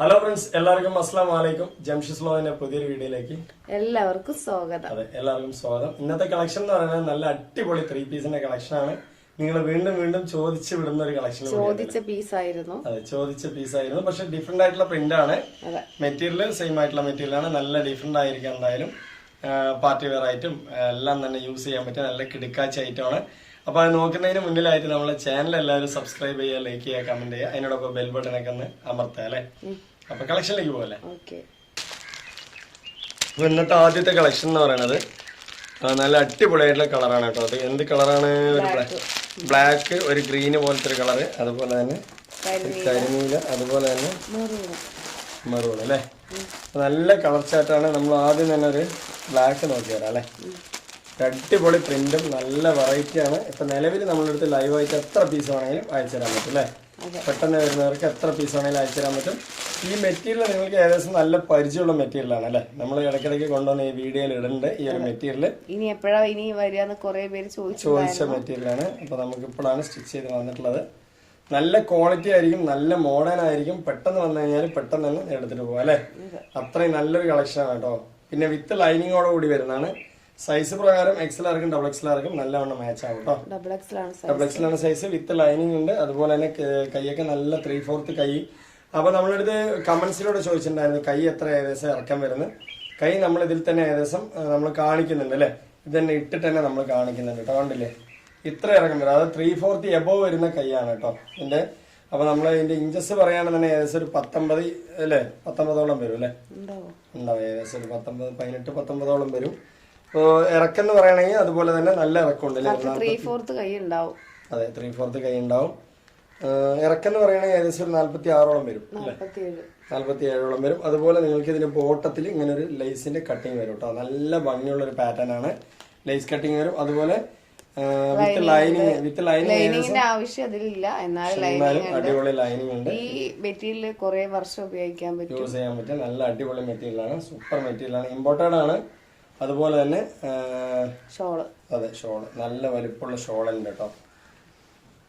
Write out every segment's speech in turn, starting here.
Hello friends എല്ലാവർക്കും അസ്സാം വലൈക്കും ജംഷിസ് ലോവിന്റെ പുതിയൊരു വീഡിയോയിലേക്ക് എല്ലാവർക്കും സ്വാഗതം. അതെ എല്ലാവർക്കും സ്വാഗതം. ഇന്നത്തെ കളക്ഷൻ എന്ന് പറയുന്നത് നല്ല അടിപൊളി ത്രീ പീസിന്റെ കളക്ഷൻ ആണ്. നിങ്ങൾ വീണ്ടും വീണ്ടും ചോദിച്ച് വിടുന്ന ഒരു കളക്ഷൻ ചോദിച്ച പീസ് ആയിരുന്നു. അതെ ചോദിച്ച പീസ് ആയിരുന്നു. പക്ഷെ ഡിഫറെന്റ് ആയിട്ടുള്ള പ്രിന്റ് ആണ്. മെറ്റീരിയൽ സെയിം ആയിട്ടുള്ള മെറ്റീരിയൽ ആണ്. നല്ല ഡിഫറെന്റ് ആയിരിക്കും എന്തായാലും. പാർട്ടി വെയർ ആയിട്ടും എല്ലാം തന്നെ യൂസ് ചെയ്യാൻ പറ്റിയ നല്ല കിടുക്കാച്ച ഐറ്റം ആണ് അപ്പൊ അത് നോക്കുന്നതിന് മുന്നിലായിട്ട് നമ്മളെ ചാനൽ എല്ലാവരും സബ്സ്ക്രൈബ് ചെയ്യുക ലൈക്ക് ചെയ്യുക കമന്റ് ചെയ്യുക. അതിനോടൊപ്പം ബെൽ ബട്ടൺ ഒക്കെ ഒന്ന് അമർത്തുക അല്ലേ? അപ്പൊ കളക്ഷനിലേക്ക് പോകല്ലേ അപ്പൊ ഇന്നത്തെ ആദ്യത്തെ കളക്ഷൻ എന്ന് പറയുന്നത് നല്ല അടിപൊളിയായിട്ടുള്ള കളറാണ് കേട്ടോ. അത് എന്ത് കളറാണ് ഒരു ബ്ലാക്ക് ഒരു ഗ്രീന് പോലത്തെ ഒരു കളറ് അതുപോലെ തന്നെ കരിമീല. കരിനീല അതുപോലെ തന്നെ മെറൂൺ അല്ലേ? നല്ല കളർ ചാറ്റാണ് നമ്മൾ ആദ്യം തന്നെ ഒരു ബ്ലാക്ക് നോക്കി വരാം അല്ലേ? അടിപൊളി പ്രിന്റും നല്ല വെറൈറ്റി ആണ്. ഇപ്പൊ നിലവിൽ നമ്മളെടുത്ത് ലൈവ് ആയിട്ട് എത്ര പീസ് വേണമെങ്കിലും അയച്ചു തരാൻ പറ്റും അല്ലേ? പെട്ടെന്ന് വരുന്നവർക്ക് എത്ര പീസ് വേണമെങ്കിലും അയച്ചു തരാൻ പറ്റും. ഈ മെറ്റീരിയൽ നിങ്ങൾക്ക് ഏകദേശം നല്ല പരിചയമുള്ള മെറ്റീരിയലാണ് അല്ലേ? നമ്മൾ ഇടയ്ക്കിടയ്ക്ക് കൊണ്ടുവന്ന് ഈ വീഡിയോയിൽ ഇടുന്നുണ്ട് ഈ ഒരു മെറ്റീരിയൽ ഇനി എപ്പോഴാ ഇനി വരികയെന്ന് കുറേ പേര് ചോദിച്ചു ചോദിച്ച മെറ്റീരിയലാണ് അപ്പൊ നമുക്ക് ഇപ്പോഴാണ് സ്റ്റിച്ച് ചെയ്ത് വന്നിട്ടുള്ളത്. നല്ല ക്വാളിറ്റി ആയിരിക്കും നല്ല മോഡേൺ ആയിരിക്കും. പെട്ടെന്ന് വന്നു കഴിഞ്ഞാൽ പെട്ടെന്ന് തന്നെ എടുത്തിട്ട് പോകാം അല്ലെ? അത്രയും നല്ലൊരു കളക്ഷൻ ആണ് കേട്ടോ. പിന്നെ വിത്ത് ലൈനിങ്ങോട് കൂടി വരുന്നതാണ്. സൈസ് പ്രകാരം എക്സൽ ആർക്കും ഡബിൾ എക്സൽ ആർക്കും നല്ലവണ്ണം മാച്ച് ആവും കേട്ടോ ഡബിൾ എക്സൽ ആണ് സൈസ് വിത്ത് ലൈനിങ് ഉണ്ട്. അതുപോലെ തന്നെ കൈയൊക്കെ നല്ല ത്രീ ഫോർത്ത് കൈ. അപ്പൊ നമ്മളടുത്ത് കമന്റ്സിലൂടെ ചോദിച്ചിട്ടുണ്ടായിരുന്നു കൈ എത്ര ഏകദേശം ഇറക്കം വരുന്നത്. കൈ നമ്മൾ ഇതിൽ തന്നെ ഏകദേശം നമ്മൾ കാണിക്കുന്നുണ്ട് അല്ലെ? ഇത് തന്നെ ഇട്ടിട്ട് തന്നെ നമ്മൾ കാണിക്കുന്നുണ്ട് കേട്ടോ കണ്ടില്ലേ? ഇത്ര ഇറക്കം വരും. അതായത് ത്രീ ഫോർത്ത് എബോവ് വരുന്ന കൈയാണ് കേട്ടോ ഇതിന്റെ. അപ്പൊ നമ്മൾ ഇതിന്റെ ഇഞ്ചസ് പറയുകയാണെന്നുണ്ടെങ്കിൽ ഏകദേശം ഒരു പത്തൊമ്പത് അല്ലേ? പത്തൊമ്പതോളം വരും അല്ലേ? ഉണ്ടാവോ. ഏകദേശം ഒരു പത്തൊമ്പത് പതിനെട്ട് പത്തൊമ്പതോളം വരും. ഇറക്കം എന്ന് പറയുകയാണെങ്കിൽ അതുപോലെ തന്നെ നല്ല ഇറക്കമുണ്ട് ത്രീ ഫോർത്ത് കൈ ഉണ്ടാവും. അതെ ത്രീ ഫോർത്ത് കൈ ഉണ്ടാവും. ഇറക്കം എന്ന് പറയുകയാണെങ്കിൽ ഏകദേശം ഒരു നാല്പത്തി ആറോളം വരും നാല്പത്തി ഏഴോളം വരും. അതുപോലെ നിങ്ങൾക്ക് ഇതിന്റെ ബോട്ടത്തിൽ ഇങ്ങനെ ഒരു ലൈസിന്റെ കട്ടിങ് വരും കേട്ടോ. നല്ല ഭംഗിയുള്ള ഒരു പാറ്റേൺ ആണ് ലൈസ് കട്ടിങ് വരും. അതുപോലെ വിത്ത് ലൈനിങ് വിത്ത് ലൈനിങ് ലൈനിങ്ങിന്റെ ആവശ്യം അതിലില്ല. എന്നാലും അടിപൊളി ലൈനിങ് ഉണ്ട്. ഈ മെറ്റീരിയൽ കുറെ വർഷം ഉപയോഗിക്കാൻ പറ്റും. യൂസ് ചെയ്യാൻ പറ്റും. നല്ല അടിപൊളി മെറ്റീരിയൽ ആണ് സൂപ്പർ മെറ്റീരിയൽ ആണ് ഇമ്പോർട്ടഡ് ആണ്. അതുപോലെ തന്നെ ഷോൾ. അതെ ഷോൾ. നല്ല വലിപ്പമുള്ള ഷോളുണ്ട് കേട്ടോ.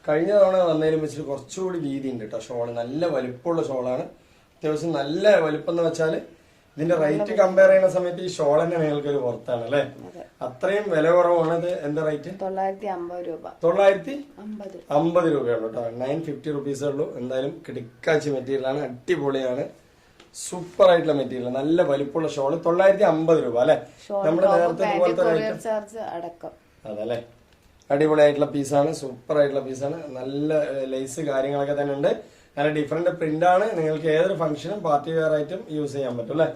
കഴിഞ്ഞ തവണ വന്നതിലും വെച്ചിട്ട് കുറച്ചുകൂടി വീതി ഉണ്ട് കേട്ടോ ഷോൾ. നല്ല വലിപ്പമുള്ള ഷോളാണ്. അത്യാവശ്യം നല്ല വലിപ്പം എന്ന് വെച്ചാൽ ഇതിന്റെ റേറ്റ് കമ്പയർ ചെയ്യുന്ന സമയത്ത് ഈ ഷോളിന്റെ നിങ്ങൾക്ക് ഒരു പുറത്താണ് അല്ലെ? അത്രയും വില കുറവാണ് ഇത്. എന്താ റേറ്റ്? തൊള്ളായിരത്തി അമ്പത് രൂപ. തൊള്ളായിരത്തി അമ്പത് രൂപയാണ് കേട്ടോ. നയൻ ഫിഫ്റ്റി റുപ്പീസേ ഉള്ളൂ. എന്തായാലും കിടക്കാച്ചി മെറ്റീരിയലാണ്. അടിപൊളിയാണ്. സൂപ്പർ ആയിട്ടുള്ള മെറ്റീരിയൽ നല്ല വലിപ്പമുള്ള ഷോൾ തൊള്ളായിരത്തി അമ്പത് രൂപ അല്ലെ? നമ്മുടെ നേരത്തെ പോലത്തെ അതല്ലേ? അടിപൊളിയായിട്ടുള്ള പീസാണ് സൂപ്പർ ആയിട്ടുള്ള പീസാണ് നല്ല ലൈസ് കാര്യങ്ങളൊക്കെ തന്നെ ഉണ്ട്. നല്ല ഡിഫറെന്റ് പ്രിന്റ് ആണ്. നിങ്ങൾക്ക് ഏതൊരു ഫംഗ്ഷനും പാർട്ടി വെയർ ആയിട്ടും യൂസ് ചെയ്യാൻ പറ്റും അല്ലെ?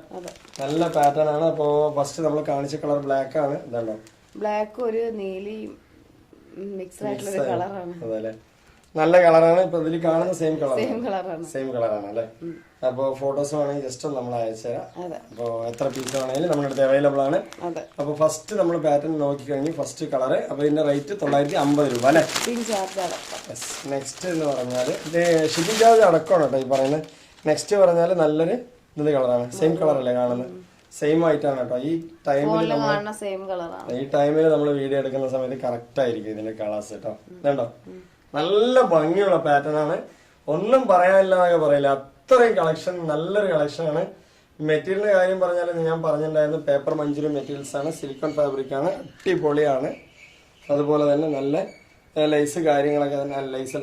നല്ല പാറ്റേൺ ആണ്. അപ്പോ ഫസ്റ്റ് നമ്മൾ കാണിച്ച കളർ ബ്ലാക്ക് ആണ്. ഇതാണോ ബ്ലാക്ക് ഒരു നീലി മിക്സ് ആയിട്ടുള്ള കളറാണ് അതല്ലേ? നല്ല കളറാണ്. ഇപ്പൊ ഇതിൽ കാണുന്ന സെയിം കളർ സെയിം കളറാണ് സെയിം കളറാണ് അല്ലേ? അപ്പോ ഫോട്ടോസ് വേണമെങ്കിൽ ജസ്റ്റ് ഒന്ന് നമ്മൾ അയച്ചുതരാം അപ്പൊ എത്ര പീസ് വേണമെങ്കിലും നമ്മുടെ അടുത്ത് അവൈലബിൾ ആണ്. അപ്പൊ ഫസ്റ്റ് നമ്മൾ പാറ്റേൺ നോക്കി കഴിഞ്ഞു ഫസ്റ്റ് കളർ അപ്പൊ ഇതിന്റെ റേറ്റ് തൊള്ളായിരത്തി അമ്പത് രൂപ അല്ലെ? നെക്സ്റ്റ് എന്ന് പറഞ്ഞാൽ ഇത് ഷിപ്പിംഗ് ചാർജ് അടക്കമാണ് കേട്ടോ ഈ പറയുന്നത്. നെക്സ്റ്റ് പറഞ്ഞാൽ നല്ലൊരു ഇത് കളറാണ്. സെയിം കളർ അല്ലേ കാണുന്നത്? സെയിം ആയിട്ടാണ് കേട്ടോ. ഈ ടൈമിൽ ഈ ടൈമിൽ നമ്മൾ വീഡിയോ എടുക്കുന്ന സമയത്ത് കറക്റ്റ് ആയിരിക്കും ഇതിന്റെ കളേഴ്സ് കേട്ടോ. ഇതുണ്ടോ? നല്ല ഭംഗിയുള്ള പാറ്റേൺ ആണ്. ഒന്നും പറയാനില്ല എന്നൊക്കെ പറയില്ല. അത്രയും കളക്ഷൻ നല്ലൊരു കളക്ഷൻ ആണ്. മെറ്റീരിയലിന്റെ കാര്യം പറഞ്ഞാൽ ഞാൻ പറഞ്ഞിട്ടുണ്ടായിരുന്നു. പേപ്പർ മഞ്ചുരി മെറ്റീരിയൽസ് ആണ്. സിലിക്കൺ ഫാബ്രിക് ആണ്. അടിപൊളിയാണ്. അതുപോലെ തന്നെ നല്ല ലൈസ് കാര്യങ്ങളൊക്കെ തന്നെ ലൈസ്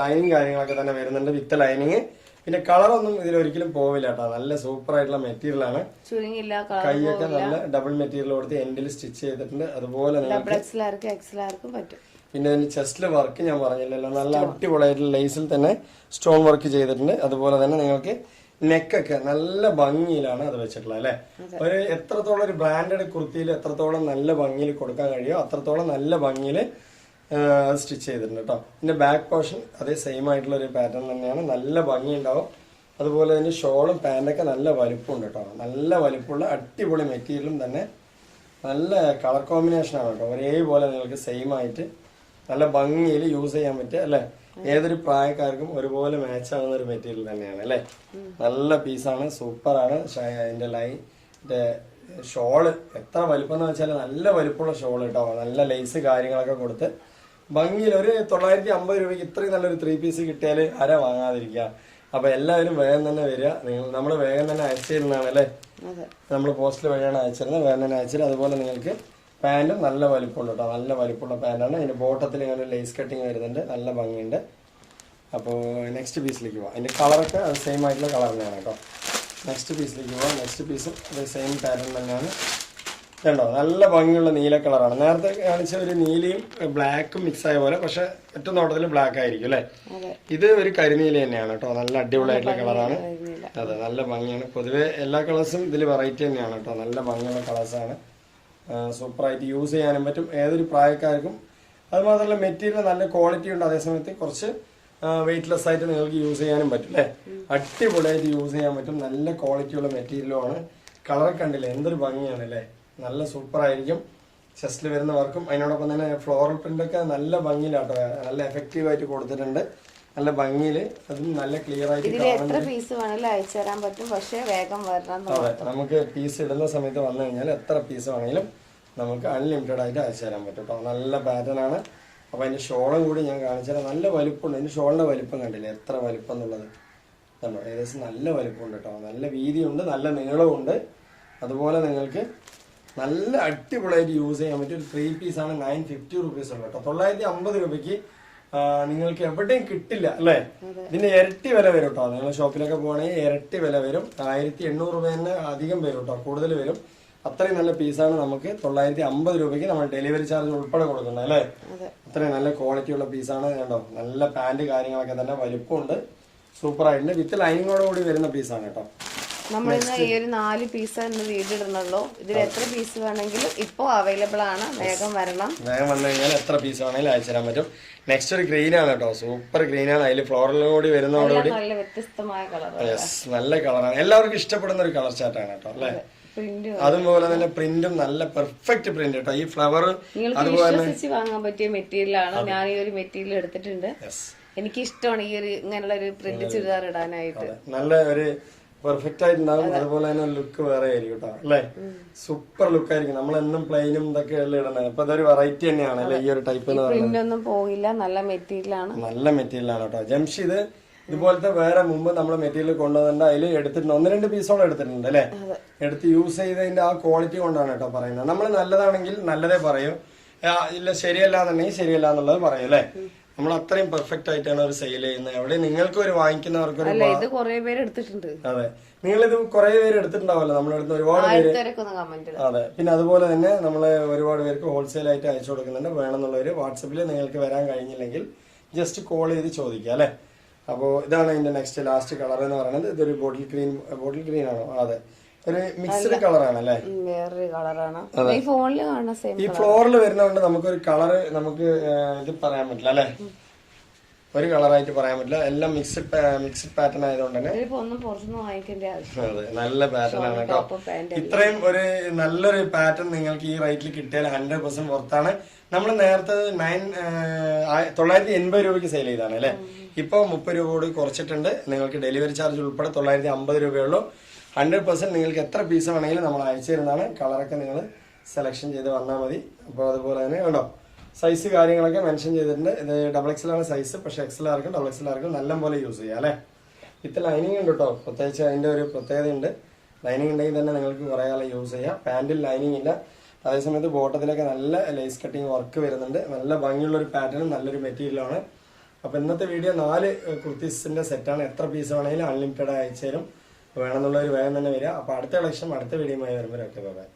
ലൈനിങ് കാര്യങ്ങളൊക്കെ തന്നെ വരുന്നുണ്ട് വിത്ത് ലൈനിങ് പിന്നെ കളറൊന്നും ഇതിൽ ഒരിക്കലും പോവില്ല കേട്ടോ. നല്ല സൂപ്പർ ആയിട്ടുള്ള മെറ്റീരിയൽ ആണ്. കൈയൊക്കെ നല്ല ഡബിൾ മെറ്റീരിയൽ കൊടുത്ത് എൻഡിൽ സ്റ്റിച്ച് ചെയ്തിട്ടുണ്ട്. അതുപോലെ നിങ്ങൾക്ക് പിന്നെ ഇതിന്റെ ചെസ്റ്റിലെ വർക്ക് ഞാൻ പറഞ്ഞില്ലല്ലോ. നല്ല അടിപൊളിയായിട്ടുള്ള ലേസിൽ തന്നെ സ്റ്റോൺ വർക്ക് ചെയ്തിട്ടുണ്ട്. അതുപോലെ തന്നെ നിങ്ങൾക്ക് നെക്കൊക്കെ നല്ല ഭംഗിയിലാണ് അത് വെച്ചിട്ടുള്ളത് അല്ലെ? ഒരു എത്രത്തോളം ഒരു ബ്രാൻഡഡ് കുർത്തിയിൽ എത്രത്തോളം നല്ല ഭംഗിയിൽ കൊടുക്കാൻ കഴിയുമോ അത്രത്തോളം നല്ല ഭംഗിയിൽ സ്റ്റിച്ച് ചെയ്തിട്ടുണ്ട് കേട്ടോ പിന്നെ ബാക്ക് പോർഷൻ അതേ സെയിം ആയിട്ടുള്ള ഒരു പാറ്റേൺ തന്നെയാണ്. നല്ല ഭംഗി ഉണ്ടാവും അതുപോലെ തന്നെ ഷോളും പാന്റൊക്കെ നല്ല വലുപ്പമുണ്ട് കേട്ടോ നല്ല വലിപ്പമുള്ള അടിപൊളി മെറ്റീരിയലും തന്നെ നല്ല കളർ കോമ്പിനേഷൻ ആണ് കേട്ടോ ഒരേപോലെ നിങ്ങൾക്ക് സെയിം ആയിട്ട് നല്ല ഭംഗിയിൽ യൂസ് ചെയ്യാൻ പറ്റുക അല്ലെ? ഏതൊരു പ്രായക്കാർക്കും ഒരുപോലെ മാച്ച് ആവുന്ന ഒരു മെറ്റീരിയൽ തന്നെയാണ് അല്ലെ? നല്ല പീസാണ് സൂപ്പറാണ് അതിന്റെ ലൈൻ ഷോൾ എത്ര വലിപ്പം എന്ന് വെച്ചാൽ നല്ല വലിപ്പമുള്ള ഷോൾ കേട്ടോ നല്ല ലേസ് കാര്യങ്ങളൊക്കെ കൊടുത്ത് ഭംഗിയിൽ ഒരു തൊള്ളായിരത്തി അമ്പത് രൂപയ്ക്ക് ഇത്രയും നല്ലൊരു ത്രീ പീസ് കിട്ടിയാൽ ആരാ വാങ്ങാതിരിക്കുക അപ്പൊ എല്ലാവരും വേഗം തന്നെ വരിക. നിങ്ങൾ നമ്മൾ വേഗം തന്നെ അയച്ചിരുന്നാണ് അല്ലെ? നമ്മൾ പോസ്റ്റിൽ വഴിയാണ് അയച്ചിരുന്നത്. വേഗം തന്നെ അയച്ചിരുന്നത്. അതുപോലെ നിങ്ങൾക്ക് പാന്റും നല്ല വലിപ്പമുണ്ട് കേട്ടോ നല്ല വലിപ്പമുള്ള പാന്റാണ് അതിന്റെ ബോട്ടത്തിൽ ഇങ്ങനെ ലേസ് കട്ടിങ് വരുന്നുണ്ട്. നല്ല ഭംഗിയുണ്ട്. അപ്പോൾ നെക്സ്റ്റ് പീസിലേക്ക് പോവാം. അതിന്റെ കളറൊക്കെ അത് സെയിം ആയിട്ടുള്ള കളർ തന്നെയാണ് കേട്ടോ നെക്സ്റ്റ് പീസിലേക്ക് പോവാം. നെക്സ്റ്റ് പീസും അത് സെയിം പാറ്റേൺ തന്നെയാണ്. കണ്ടോ? നല്ല ഭംഗിയുള്ള നീല കളറാണ് നേരത്തെ കാണിച്ച ഒരു നീലയും ബ്ലാക്കും മിക്സ് ആയ പോലെ പക്ഷെ ഒറ്റ നോട്ടത്തിൽ ബ്ലാക്ക് ആയിരിക്കും അല്ലേ? ഇത് ഒരു കരിനീല തന്നെയാണ് കേട്ടോ നല്ല അടിപൊളിയായിട്ടുള്ള കളറാണ് അതെ നല്ല ഭംഗിയാണ്. പൊതുവേ എല്ലാ കളേഴ്സും ഇതിൽ വെറൈറ്റി തന്നെയാണ് കേട്ടോ നല്ല ഭംഗിയുള്ള കളേഴ്സാണ് സൂപ്പറായിട്ട് യൂസ് ചെയ്യാനും പറ്റും ഏതൊരു പ്രായക്കാർക്കും. അതുമാത്രമല്ല മെറ്റീരിയൽ നല്ല ക്വാളിറ്റി ഉണ്ട് അതേസമയത്ത് കുറച്ച് വെയിറ്റ്ലെസ് ആയിട്ട് നിങ്ങൾക്ക് യൂസ് ചെയ്യാനും പറ്റും അല്ലേ? അടിപൊളിയായിട്ട് യൂസ് ചെയ്യാൻ പറ്റും. നല്ല ക്വാളിറ്റിയുള്ള മെറ്റീരിയലുമാണ് കളർ കണ്ടില്ലേ? എന്തൊരു ഭംഗിയാണ് അല്ലേ? നല്ല സൂപ്പർ ആയിരിക്കും ചെസ്റ്റിൽ വരുന്നവർക്കും അതിനോടൊപ്പം തന്നെ ഫ്ലോറൽ പ്രിന്റ് ഒക്കെ നല്ല ഭംഗിയിലാട്ടോ. നല്ല എഫക്റ്റീവായിട്ട് കൊടുത്തിട്ടുണ്ട്. നല്ല ഭംഗിയിൽ അതും നല്ല ക്ലിയർ ആയിട്ട് ഇതിൽ എത്ര പീസ് വേണമെങ്കിലും അയച്ചു തരാൻ പറ്റും. പക്ഷേ വേഗം വരണം എന്ന് അതെ നമുക്ക് പീസ് ഇടുന്ന സമയത്ത് വന്നു കഴിഞ്ഞാൽ എത്ര പീസ് വേണമെങ്കിലും നമുക്ക് അൺലിമിറ്റഡ് ആയിട്ട് അയച്ചു തരാൻ പറ്റും കേട്ടോ നല്ല പാറ്റേൺ ആണ്. അപ്പൊ അതിന്റെ ഷോളും കൂടി ഞാൻ കാണിച്ചു തരാം. നല്ല വലിപ്പമുണ്ട്. അതിന്റെ ഷോളിന്റെ വലിപ്പം കണ്ടില്ലേ? എത്ര വലിപ്പം എന്നുള്ളത് കണ്ടോ? ഏകദേശം നല്ല വലിപ്പമുണ്ട് കേട്ടോ നല്ല വീതിയുണ്ട് നല്ല നീളമുണ്ട് അതുപോലെ നിങ്ങൾക്ക് നല്ല അടിപൊളിയായിട്ട് യൂസ് ചെയ്യാൻ പറ്റും ഒരു ത്രീ പീസാണ് നയൻ ഫിഫ്റ്റി റുപ്പീസ് ഉള്ളത് കേട്ടോ തൊള്ളായിരത്തി അമ്പത് രൂപയ്ക്ക് നിങ്ങൾക്ക് എവിടെയും കിട്ടില്ല അല്ലെ? ഇതിന്റെ ഇരട്ടി വില വരും കേട്ടോ നിങ്ങൾ ഷോപ്പിലൊക്കെ പോകണമെങ്കിൽ ഇരട്ടി വില വരും. ആയിരത്തി എണ്ണൂറ് രൂപ തന്നെ അധികം വരും കേട്ടോ കൂടുതൽ വരും. അത്രയും നല്ല പീസാണ് നമുക്ക് തൊള്ളായിരത്തി അമ്പത് രൂപയ്ക്ക് നമ്മൾ ഡെലിവറി ചാർജ് ഉൾപ്പെടെ കൊടുക്കുന്നത് അല്ലേ? അത്രയും നല്ല ക്വാളിറ്റി ഉള്ള പീസാണ് കേട്ടോ നല്ല പാന്റ് കാര്യങ്ങളൊക്കെ തന്നെ വലിപ്പമുണ്ട്. സൂപ്പർ ആയിട്ടുണ്ട്. വിത്ത് ലൈനിങ്ങോട് കൂടി വരുന്ന പീസാണ് കേട്ടോ നമ്മളിന്ന് ഈ ഒരു നാല് പീസ് ഇന്ന് വീടിടുന്നുള്ളൂ ഇതിൽ എത്ര പീസ് വേണമെങ്കിലും ഇപ്പോൾ അവൈലബിൾ ആണ്. വേഗം വരണം. വേഗം വന്നു കഴിഞ്ഞാൽ എത്ര പീസ് വേണമെങ്കിലും അയച്ചു തരാൻ പറ്റും. നെക്സ്റ്റ് ഒരു ഗ്രീൻ ആണ് കേട്ടോ. സൂപ്പർ ഗ്രീൻ ആണ്. അതിൽ ഫ്ലോറലും കൂടി വരുന്നതോടുകൂടി നല്ല വ്യത്യസ്തമായ കളർ യെസ് നല്ല കളറാണ് എല്ലാവർക്കും ഇഷ്ടപ്പെടുന്ന ഒരു കളർ ചാർട്ടാണ് കേട്ടോ അല്ലേ? അതുപോലെ തന്നെ പ്രിന്റും നല്ല പെർഫെക്റ്റ് പ്രിന്റ് കേട്ടോ. ഈ ഫ്ലവർ അതുപോലെ വാങ്ങാൻ പറ്റിയ മെറ്റീരിയൽ ആണ്. ഞാൻ ഈ ഒരു മെറ്റീരിയൽ എടുത്തിട്ടുണ്ട്. എനിക്ക് ഇഷ്ടമാണ് ഈ ഒരു ഇങ്ങനെയുള്ള ഒരു പ്രിന്റ് ചുരിദാർ ഇടാനായിട്ട്. നല്ല ഒരു പെർഫെക്റ്റ് ആയിട്ടുണ്ടാവും. അതുപോലെ തന്നെ ലുക്ക് വേറെ ആയിരിക്കും കേട്ടോ അല്ലേ? സൂപ്പർ ലുക്ക് ആയിരിക്കും. നമ്മൾ എന്നും പ്ലെയിനും ഇതൊക്കെ ഇടണേ. അപ്പൊ ഇതൊരു വെറൈറ്റി തന്നെയാണ് അല്ലെ ഈ ഒരു ടൈപ്പ് എന്ന് പറയുന്നത്? ഒന്നും പോകില്ല. നല്ല മെറ്റീരിയൽ ആണ്. നല്ല മെറ്റീരിയൽ ആണ് കേട്ടോ ജംഷിദ് ഇതുപോലത്തെ വേറെ മുമ്പ് നമ്മൾ മെറ്റീരിയൽ കൊണ്ടുവന്നിട്ട് അതിൽ എടുത്തിട്ടുണ്ട്. ഒന്ന് രണ്ട് പീസോളം എടുത്തിട്ടുണ്ട് അല്ലേ? എടുത്ത് യൂസ് ചെയ്തതിന്റെ ആ ക്വാളിറ്റി കൊണ്ടാണ് കേട്ടോ പറയുന്നത്. നമ്മൾ നല്ലതാണെങ്കിൽ നല്ലതേ പറയൂ. ഇല്ല ശരിയല്ല എന്നുണ്ടെങ്കിൽ ശരിയല്ല എന്നുള്ളത് പറയും അല്ലേ? നമ്മൾ അത്രയും പെർഫെക്റ്റ് ആയിട്ടാണ് അവർ സെയിൽ ചെയ്യുന്നത്. എവിടെ നിങ്ങൾക്ക് ഒരു വാങ്ങിക്കുന്നവർക്ക് ഒരു അല്ല ഇത് കുറെ പേര് എടുത്തിട്ടുണ്ട്. അതെ. നിങ്ങൾ ഇത് കുറെ പേര് എടുത്തിട്ടുണ്ടാവല്ലോ അടുത്ത് ഒരുപാട് പേര് അതെ. പിന്നെ അതുപോലെ തന്നെ നമ്മൾ ഒരുപാട് പേർക്ക് ഹോൾസെയിൽ ആയിട്ട് അയച്ചു കൊടുക്കുന്നുണ്ട്. വേണമെന്നുള്ളവർ വാട്സപ്പിൽ നിങ്ങൾക്ക് വരാൻ കഴിഞ്ഞില്ലെങ്കിൽ ജസ്റ്റ് കോൾ ചെയ്ത് ചോദിക്കുക അല്ലേ? അപ്പോൾ ഇതാണ് ഇതിന്റെ നെക്സ്റ്റ് ലാസ്റ്റ് കളർ എന്ന് പറയുന്നത്. ഇതൊരു ബോട്ടിൽ ഗ്രീൻ ബോട്ടിൽ ഗ്രീൻ ആണോ. അതെ. ഒരു മിക്സ്ഡ് കളറാണ് അല്ലേ വേറൊരു കളറാണ് ഈ ഫോണിൽ കാണുന്ന സെയിം ഈ ഫ്ലോറിൽ വരുന്നതുകൊണ്ട് നമുക്കൊരു കളർ നമുക്ക് ഇത് പറയാൻ പറ്റില്ല അല്ലേ? ഒരു കളറായിട്ട് പറയാൻ പറ്റില്ല. എല്ലാം മിക്സ്ഡ് മിക്സ്ഡ് പാറ്റേൺ ആയതുകൊണ്ട് തന്നെ. അതെ നല്ല പാറ്റേൺ ആണ് കേട്ടോ. ഇത്രയും ഒരു നല്ലൊരു പാറ്റേൺ നിങ്ങൾക്ക് ഈ റേറ്റിൽ കിട്ടിയാൽ ഹൺഡ്രഡ് പെർസെന്റ് പുറത്താണ് നമ്മൾ നേരത്തെ നയൻ തൊള്ളായിരത്തി എൺപത് രൂപയ്ക്ക് സെയിൽ ചെയ്താണ് അല്ലേ? ഇപ്പോൾ മുപ്പത് രൂപ കൂടി കുറച്ചിട്ടുണ്ട്. നിങ്ങൾക്ക് ഡെലിവറി ചാർജ് ഉൾപ്പെടെ തൊള്ളായിരത്തി അമ്പത് രൂപയുള്ളൂ ഹൺഡ്രഡ് പെർസെന്റ് നിങ്ങൾക്ക് എത്ര പീസ് വേണമെങ്കിലും നമ്മൾ അയച്ചു തരുന്നതാണ്. കളറൊക്കെ നിങ്ങൾ സെലക്ഷൻ ചെയ്ത് വന്നാൽ മതി. അപ്പോൾ അതുപോലെ തന്നെ കണ്ടോ സൈസ് കാര്യങ്ങളൊക്കെ മെൻഷൻ ചെയ്തിട്ടുണ്ട്. ഇത് ഡബിൾ എക്സ് ആണ് സൈസ് പക്ഷേ എക്സ് ആർക്കും ഡബിൾ എക്സ് ആർക്കും നല്ല പോലെ യൂസ് ചെയ്യാം അല്ലേ? വിത്ത് ലൈനിങ് ഉണ്ട് കേട്ടോ. പ്രത്യേകിച്ച് അതിന്റെ ഒരു പ്രത്യേകതയുണ്ട്. ലൈനിങ് ഉണ്ടെങ്കിൽ തന്നെ നിങ്ങൾക്ക് കുറേ കാലം യൂസ് ചെയ്യാം. പാന്റിൽ ലൈനിങ് ഇല്ല. അതേസമയത്ത് ബോട്ടത്തിലൊക്കെ നല്ല ലേസ് കട്ടിങ് വർക്ക് വരുന്നുണ്ട്. നല്ല ഭംഗിയുള്ള ഒരു പാറ്റേണും നല്ലൊരു മെറ്റീരിയലാണ് അപ്പോൾ ഇന്നത്തെ വീഡിയോ നാല് കുർത്തീസിന്റെ സെറ്റാണ് എത്ര പീസ് വേണമെങ്കിലും അൺലിമിറ്റഡ് അയച്ചു തരും. വേണമെന്നുള്ളവർ വേഗം തന്നെ വരിക. അപ്പൊ അടുത്ത ഇലക്ഷൻ അടുത്ത വീഡിയോയുമായി വരുമ്പോൾ ഒക്കെ ബൈ